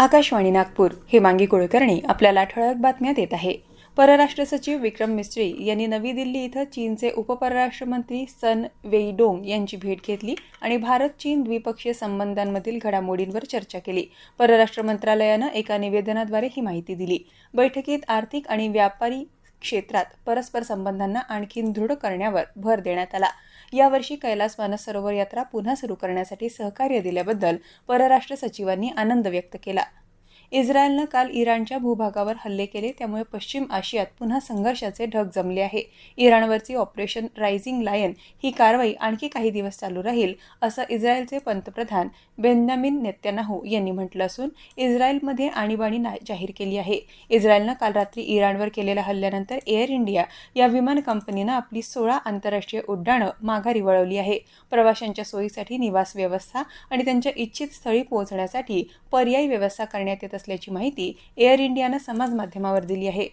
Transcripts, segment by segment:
आकाशवाणी नागपूर. हेमांगी कुळकर्णी आपल्याला ठळक बातम्या देत आहे. परराष्ट्र सचिव विक्रम मिस्त्री यांनी नवी दिल्ली इथं चीनचे उपपरराष्ट्र मंत्री सन वेईडोंग यांची भेट घेतली आणि भारत चीन द्विपक्षीय संबंधांमधील घडामोडींवर चर्चा केली. परराष्ट्र मंत्रालयानं एका निवेदनाद्वारे ही माहिती दिली. बैठकीत आर्थिक आणि व्यापारी क्षेत्रात परस्पर संबंधांना आणखी दृढ करण्यावर भर देण्यात आला. यावर्षी कैलास मानससरोवर यात्रा पुन्हा सुरू करण्यासाठी सहकार्य दिल्याबद्दल परराष्ट्र सचिवांनी आनंद व्यक्त केला. इस्रायलनं काल इराणच्या भूभागावर हल्ले केले त्यामुळे पश्चिम आशियात पुन्हा संघर्षाचे ढग जमले आहे. इराणवरची ऑपरेशन रायझिंग लायन ही कारवाई आणखी काही दिवस चालू राहील असं इस्रायलचे पंतप्रधान बेंजामिन नेत्यानाहू यांनी म्हटलं असून इस्रायलमध्ये आणीबाणी ना- जाहीर केली आहे. इस्रायलनं काल रात्री इराणवर केलेल्या हल्ल्यानंतर एअर इंडिया या विमान कंपनीनं आपली सोळा आंतरराष्ट्रीय उड्डाणं माघारी वळवली आहे. प्रवाशांच्या सोयीसाठी निवास व्यवस्था आणि त्यांच्या इच्छित स्थळी पोहोचण्यासाठी पर्यायी व्यवस्था करण्यात येत असल्याची माहिती एअर इंडियानं समाज माध्यमावर दिली आहे.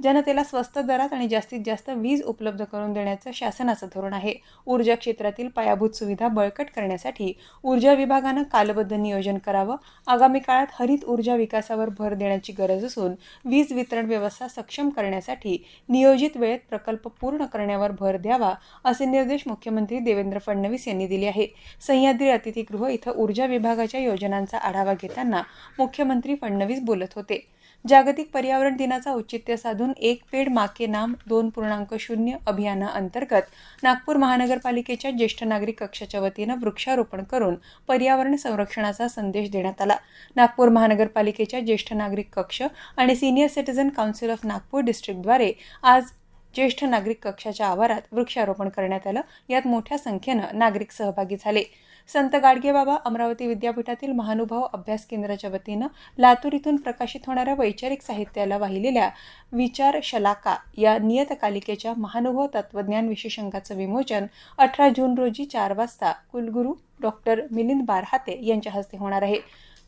जनतेला स्वस्त दरात आणि जास्तीत जास्त वीज उपलब्ध करून देण्याचं शासनाचं धोरण आहे. ऊर्जा क्षेत्रातील पायाभूत सुविधा बळकट करण्यासाठी ऊर्जा विभागानं कालबद्ध नियोजन करावं. आगामी काळात हरित ऊर्जा विकासावर भर देण्याची गरज असून वीज वितरण व्यवस्था सक्षम करण्यासाठी नियोजित वेळेत प्रकल्प पूर्ण करण्यावर भर द्यावा असे निर्देश मुख्यमंत्री देवेंद्र फडणवीस यांनी दिले आहे सह्याद्री अतिथीगृह इथं ऊर्जा विभागाच्या योजनांचा आढावा घेताना मुख्यमंत्री फडणवीस बोलत होते. जागतिक पर्यावरण दिनाचा औचित्य साधून एक पेड माके नाम दोन पूर्णांक शून्य अभियानाअंतर्गत नागपूर महानगरपालिकेच्या ज्येष्ठ नागरिक कक्षाच्या वतीनं वृक्षारोपण करून पर्यावरण संरक्षणाचा संदेश देण्यात आला. नागपूर महानगरपालिकेच्या ज्येष्ठ नागरिक कक्ष आणि senior citizen council of Nagpur डिस्ट्रिक्टद्वारे आज ज्येष्ठ नागरिक कक्षाच्या आवारात वृक्षारोपण करण्यात आलं. यात मोठ्या संख्येनं नागरिक सहभागी झाले. संत गाडगेबाबा अमरावती विद्यापीठातील महानुभाव अभ्यास केंद्राच्या वतीनं लातूर इथून प्रकाशित होणाऱ्या वैचारिक साहित्याला वाहिलेल्या विचार शलाका या नियतकालिकेच्या महानुभाव तत्वज्ञान विशेषांकाचं विमोचन अठरा जून रोजी चार वाजता कुलगुरू डॉक्टर मिलिंद बारहाते यांच्या हस्ते होणार आहे.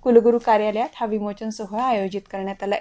कुलगुरू कार्यालयात हा विमोचन सोहळा आयोजित करण्यात आलाय.